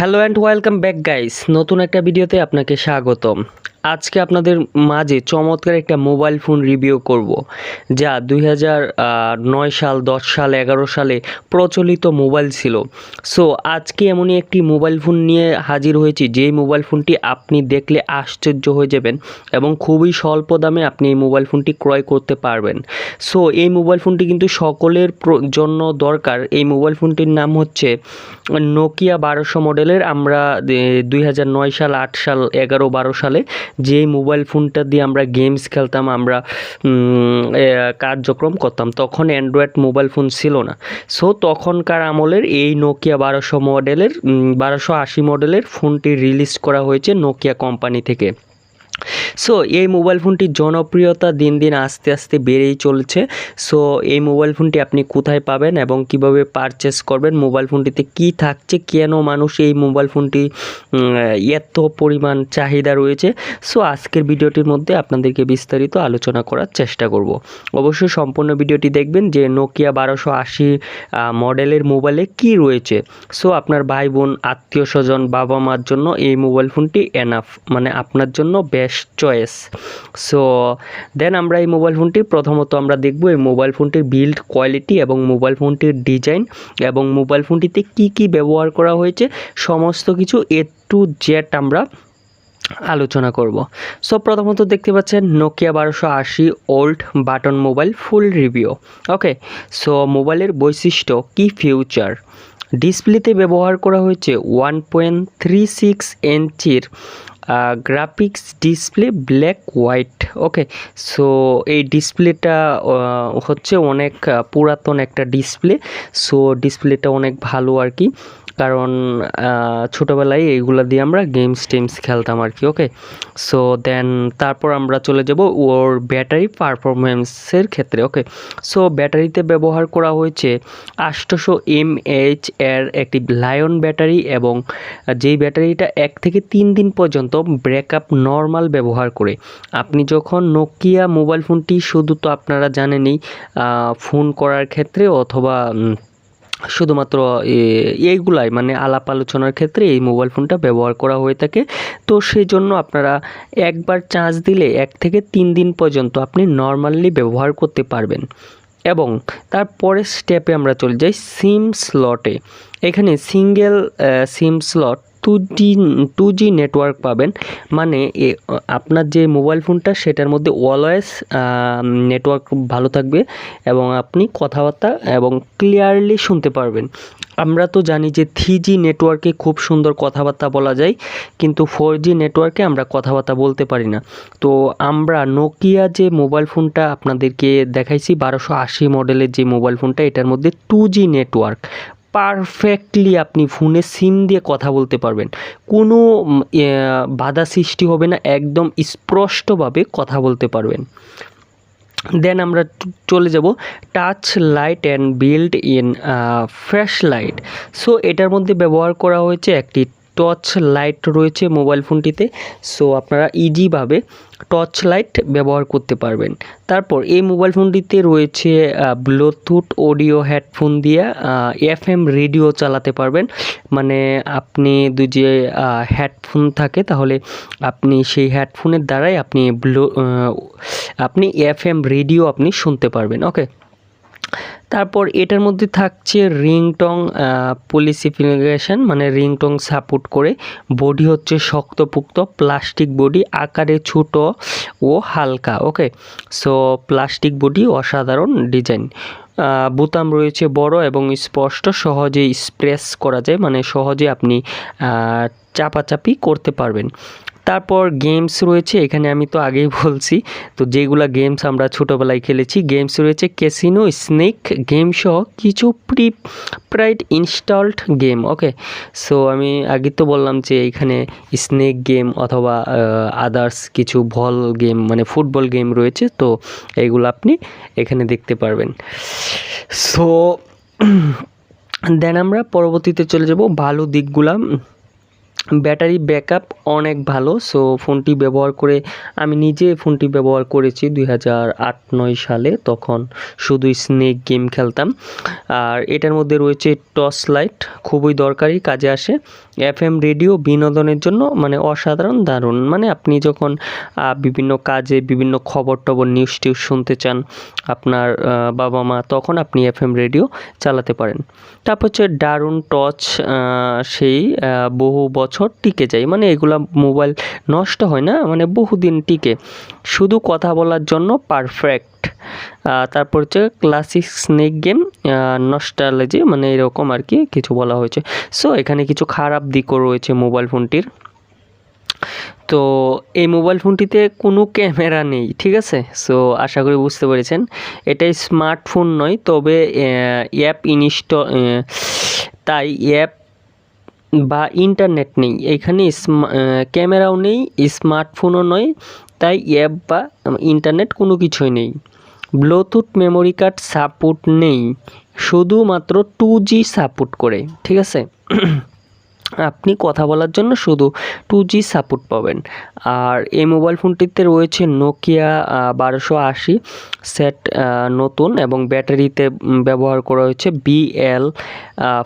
Hello and welcome back guys নতুন একটা ভিডিওতে আপনাকে স্বাগতম। আজকে আপনাদের মাঝে চমৎকার একটা মোবাইল ফোন রিভিউ করব, যা দুই নয় সাল, দশ সাল, এগারো সালে প্রচলিত মোবাইল ছিল। সো আজকে এমনই একটি মোবাইল ফোন নিয়ে হাজির হয়েছি, যেই মোবাইল ফোনটি আপনি দেখলে আশ্চর্য হয়ে যাবেন এবং খুবই স্বল্প দামে আপনি এই মোবাইল ফোনটি ক্রয় করতে পারবেন। সো এই মোবাইল ফোনটি কিন্তু সকলের জন্য দরকার। এই মোবাইল ফোনটির নাম হচ্ছে নোকিয়া বারোশো মডেলের আমরা দুই হাজার নয় সাল, আট সাল, এগারো বারো সালে যে মোবাইল ফোনটা দিয়ে আমরা গেমস খেলতাম, আমরা কার্যক্রম করতাম, তখন অ্যান্ড্রয়েড মোবাইল ফোন ছিল না। সো তখনকার আমলের এই নোকিয়া বারোশো মডেলের বারোশো আশি মডেলের ফোনটি রিলিজ করা হয়েছে নোকিয়া কোম্পানি থেকে। সো এই মোবাইল ফোনটির জনপ্রিয়তা দিন দিন আস্তে আস্তে বেড়েই চলছে। সো এই মোবাইল ফোনটি আপনি কোথায় পাবেন এবং কীভাবে পারচেস করবেন? মোবাইল ফোনটিতে কি থাকছে? কেন মানুষ এই মোবাইল ফোনটি এত পরিমাণ চাহিদা রয়েছে? সো আজকের ভিডিওটির মধ্যে আপনাদেরকে বিস্তারিত আলোচনা করার চেষ্টা করব। অবশ্যই সম্পূর্ণ ভিডিওটি দেখবেন যে নোকিয়া বারোশো আশি মডেলের মোবাইলে কি রয়েছে। সো আপনার ভাই বোন, আত্মীয় স্বজন বাবা মার জন্য এই মোবাইল ফোনটি এনাফ মানে আপনার জন্য বেস্ট চয়েস সো দেন আমরা এই মোবাইল ফোনটি প্রথমত আমরা দেখব এই মোবাইল ফোনটির বিল্ড কোয়ালিটি এবং মোবাইল ফোনটির ডিজাইন এবং মোবাইল ফোনটিতে কি কি ব্যবহার করা হয়েছে, সমস্ত কিছু এ টু জেড আমরা আলোচনা করব। সো প্রথমত দেখতে পাচ্ছেন নোকিয়া বারোশো আশি old button mobile full review okay so মোবাইলের বৈশিষ্ট্য কি ফিউচার ডিসপ্লেতে ব্যবহার করা হয়েছে ওয়ান পয়েন্ট থ্রি সিক্স ইঞ্চির graphics display black white okay so এই ডিসপ্লেটা হচ্ছে অনেক পুরাতন একটা ডিসপ্লে সো ডিসপ্লেটা অনেক ভালো আর কি। কারণ ছোটোবেলায় এইগুলো দিয়ে আমরা গেমস টেমস খেলতাম আর কি ওকে সো দেন তারপর আমরা চলে যাব ওর ব্যাটারি পারফরমেন্সের ক্ষেত্রে ওকে সো ব্যাটারিতে ব্যবহার করা হয়েছে আষ্টশো এম এর একটি লায়ন ব্যাটারি এবং যেই ব্যাটারিটা এক থেকে তিন দিন পর্যন্ত ব্রেকআপ নর্মাল ব্যবহার করে। আপনি যখন নোকিয়া মোবাইল ফোনটি শুধু তো আপনারা জানেনই ফোন করার ক্ষেত্রে অথবা শুধুমাত্র এইগুলাই মানে আলাপ আলোচনার ক্ষেত্রে এই মোবাইল ফোনটা ব্যবহার করা হয়ে থাকে। তো সেই জন্য আপনারা একবার চার্জ দিলে এক থেকে তিন দিন পর্যন্ত আপনি নর্মালি ব্যবহার করতে পারবেন। এবং তারপরের স্টেপে আমরা চলে যাই সিম স্লটে এখানে single sim slot two G two G network পাবেন। মানে আপনার যে মোবাইল ফোনটা সেটার মধ্যে অলওয়েজ নেটওয়ার্ক ভালো থাকবে এবং আপনি কথাবার্তা এবং ক্লিয়ারলি শুনতে পারবেন। আমরা তো জানি যে থ্রি জি নেটওয়ার্কে খুব সুন্দর কথাবার্তা বলা যায়, কিন্তু ফোর জি নেটওয়ার্কে আমরা কথাবার্তা বলতে পারি না। তো আমরা নোকিয়া যে মোবাইল ফোনটা আপনাদেরকে দেখাইছি, বারোশো আশি মডেলের যে মোবাইল ফোনটা এটার মধ্যে টু জি নেটওয়ার্ক পারফেক্টলি আপনি ফোনে সিম দিয়ে কথা বলতে পারবেন। কোনো বাধা সৃষ্টি হবে না, একদম স্পষ্টভাবে কথা বলতে পারবেন। দেন আমরা চলে যাব touch light and build in flash light so এটার মধ্যে ব্যবহার করা হয়েছে একটি টর্চ লাইট রয়েছে মোবাইল ফোনটিতে সো আপনারা ইজিভাবে টর্চ লাইট ব্যবহার করতে পারবেন। তারপর এই মোবাইল ফোনটিতে রয়েছে ব্লুটুথ অডিও হেডফোন দিয়ে এফ এম রেডিও চালাতে পারবেন। মানে আপনি যে হেডফোন থাকে, তাহলে আপনি সেই হেডফোনের দ্বারাই আপনি ব্লু আপনি এফ এম রেডিও আপনি শুনতে পারবেন ওকে তারপর এটার মধ্যে থাকছে রিংটং পলিসিফিকেশন মানে রিংটং সাপোর্ট করে। বডি হচ্ছে শক্তপুক্ত প্লাস্টিক বডি আকারে ছোট ও হালকা ওকে সো প্লাস্টিক বডি অসাধারণ ডিজাইন বোতাম রয়েছে বড় এবং স্পষ্ট সহজে স্প্রেস করা যায় মানে সহজে আপনি চাপাচাপি করতে পারবেন। তারপর গেমস রয়েছে, এখানে আমি তো আগেই বলছি। তো যেগুলা গেমস আমরা ছোটোবেলায় খেলেছি গেমস রয়েছে ক্যাসিনো স্নেক গেম সহ কিছু pre pride installed game okay so আমি আগে তো বললাম যে এখানে স্নেক গেম অথবা আদার্স কিছু বল গেম মানে ফুটবল গেম রয়েছে, তো এইগুলো আপনি এখানে দেখতে পারবেন। সো দেন আমরা পরবর্তীতে চলে যাব, ভালো দিকগুলা। ব্যাটারি ব্যাকআপ অনেক ভালো সো ফোনটি ব্যবহার করে আমি নিজে ফোনটি ব্যবহার করেছি দুই হাজার আট, নয় সালে, তখন শুধু স্নেক গেম খেলতাম। আর এটার মধ্যে রয়েছে টর্চ লাইট, খুবই দরকারি, কাজে আসে। এফএম রেডিও বিনোদনের জন্য মানে অসাধারণ, দারুণ। মানে আপনি যখন বিভিন্ন কাজে বিভিন্ন খবর টবর নিউজ টিউজ শুনতে চান আপনার বাবা মা, তখন আপনি এফএম রেডিও চালাতে পারেন। তারপর হচ্ছে দারুণ টচ সেই বহু বছর টিকে যায় মানে এগুলা মোবাইল নষ্ট হয় না মানে বহুদিন টিকে। শুধু কথা বলার জন্য পারফেক্ট তারপর হচ্ছে ক্লাসিক স্নেক গেম নস্টালজি মানে এরকম আর কি কিছু বলা হয়েছে। সো এখানে কিছু খারাপ দিকও রয়েছে মোবাইল ফোনটির তো এই মোবাইল ফোনটিতে কোনো ক্যামেরা নেই, ঠিক আছে? সো আশা করি বুঝতে পেরেছেন। এটা স্মার্টফোন নয়, তবে অ্যাপ ইনস্ট তাই অ্যাপ বা ইন্টারনেট নেই। এখানে ক্যামেরাও নেই স্মার্টফোনও নয়, তাই অ্যাপ বা ইন্টারনেট কোনো কিছুই নেই। ব্লুটুথ মেমোরি কার্ড সাপোর্ট নেই, শুধুমাত্র টু জি সাপোর্ট করে, ঠিক আছে? আপনি কথা বলার জন্য শুধু টু জি সাপোর্ট পাবেন। আর এই মোবাইল ফোনটিতে রয়েছে নোকিয়া বারোশো আশি সেট নতুন এবং ব্যাটারিতে ব্যবহার করা হয়েছে BL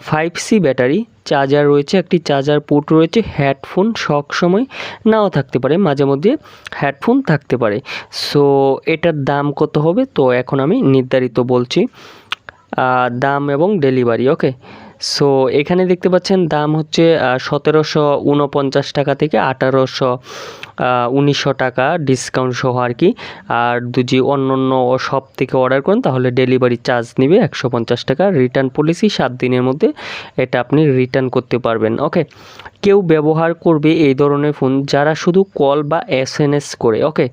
five C battery. Charger রয়েছে, একটি চার্জার পোর্ট রয়েছে হেডফোন সব সময় নাও থাকতে পারে, মাঝে মধ্যে হেডফোন থাকতে পারে। সো এটার দাম কত হবে? তো এখন আমি নির্ধারিত বলছি দাম এবং ডেলিভারি ওকে সো এখানে দেখতে পাচ্ছেন দাম হচ্ছে সতেরোশো উনপঞ্চাশ টাকা থেকে আঠারোশো উনিশশো টাকা ডিসকাউন্ট সহ আর কি। আর যদি অন্য অন্য শপ থেকে অর্ডার করেন, তাহলে ডেলিভারি চার্জ নেবে একশো পঞ্চাশ টাকা। রিটার্ন পলিসি সাত দিনের মধ্যে এটা আপনি রিটার্ন করতে পারবেন। ওকে কেউ ব্যবহার করবে এই ধরনের ফোন যারা শুধু কল বা এস এন এস করে ওকে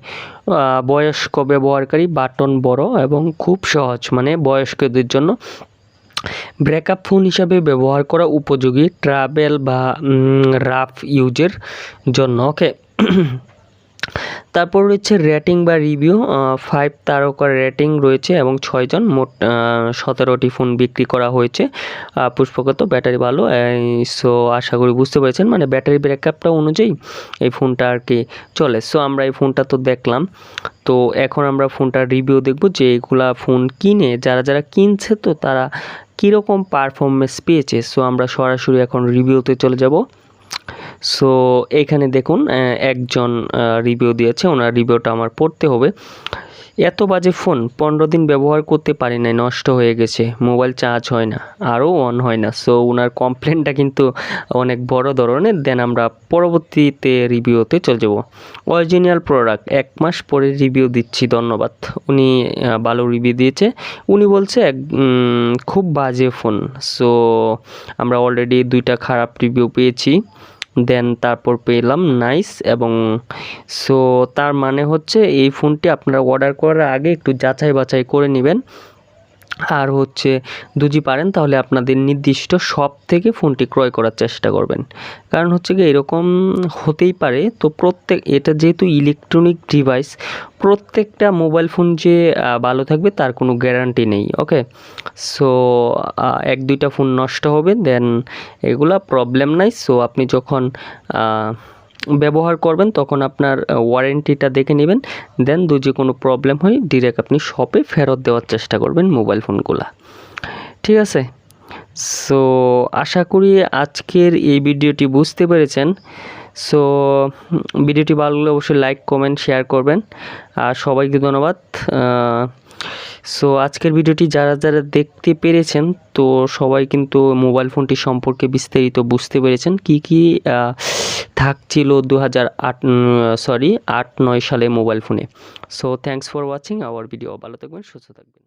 বয়স্ক ব্যবহারকারী বাটন বড় এবং খুব সহজ মানে বয়স্কদের জন্য ব্রেকআপ ফোন হিসাবে ব্যবহার করা উপযোগী ট্রাভেল বা রাফ ইউজের জন্য, ওকে? তারপর রয়েছে রেটিং বা রিভিউ ফাইভ তারকার রেটিং রয়েছে এবং ছয়জন মোট সতেরোটি ফোন বিক্রি করা হয়েছে। পুষ্পগত, ব্যাটারি ভালো সো আশা করি বুঝতে পেরেছেন। মানে ব্যাটারি ব্যাকআপটা অনুযায়ী এই ফোনটা আর কি চলে। সো আমরা এই ফোনটা তো দেখলাম। তো, এখন আমরা ফোনটার রিভিউ দেখব যে এগুলা ফোন কিনে, যারা যারা কিনছে তো তারা কীরকম পারফরমেন্স পেয়েছে? সো আমরা সরাসরি এখন রিভিউতে চলে যাব। সো এখানে দেখুন একজন রিভিউ দিয়েছে। ওনার রিভিউটা আমার পড়তে হবে। এত বাজে ফোন পনেরো দিন ব্যবহার করতে পারি নাই, নষ্ট হয়ে গেছে মোবাইল চার্জ হয় না, আরও অন হয় না সো ওনার কমপ্লেনটা কিন্তু অনেক বড় ধরনের দেন আমরা পরবর্তীতে রিভিউতে চলে যাব। অরিজিনাল প্রোডাক্ট এক মাস পরে রিভিউ দিচ্ছি, ধন্যবাদ। উনি ভালো রিভিউ দিয়েছে, উনি বলছে এক খুব বাজে ফোন সো আমরা অলরেডি দুইটা খারাপ রিভিউ পেয়েছি। দেন তারপর পেলাম নাইস এবং সো তার মানে হচ্ছে এই ফোনটি আপনারা অর্ডার করার আগে একটু যাচাই বাছাই করে নেবেন। আর হচ্ছে দুজি পারেন তাহলে আপনাদের নির্দিষ্ট শপ থেকে ফোনটি ক্রয় করার চেষ্টা করবেন। কারণ হচ্ছে কি এরকম হতেই পারে, তো প্রত্যেক, এটা যেহেতু ইলেকট্রনিক ডিভাইস প্রত্যেকটা মোবাইল ফোন যে ভালো থাকবে তার কোনো গ্যারান্টি নেই ওকে সো এক দুইটা ফোন নষ্ট হবে দেন এগুলা প্রবলেম নাই। সো আপনি যখন ব্যবহার করবেন, তখন আপনার ওয়ারেন্টিটা দেখে নেবেন দেন যদি কোনো প্রবলেম হয় ডিরেক্ট আপনি শপে ফেরত দেওয়ার চেষ্টা করবেন মোবাইল ফোনগুলা ঠিক আছে? সো আশা করি আজকের এই ভিডিওটি বুঝতে পেরেছেন। সো ভিডিওটি ভালো লাগলে অবশ্যই লাইক কমেন্ট শেয়ার করবেন। আর সবাইকে ধন্যবাদ। সো আজকের ভিডিওটি যারা যারা দেখতে পেরেছেন, তো সবাই কিন্তু মোবাইল ফোনটি সম্পর্কে বিস্তারিত বুঝতে পেরেছেন। কি কি থাকছিল দু হাজার আট সরি আট নয় সালে মোবাইল ফোনে so thanks for watching our video ভালো থাকবেন, সুস্থ থাকবেন।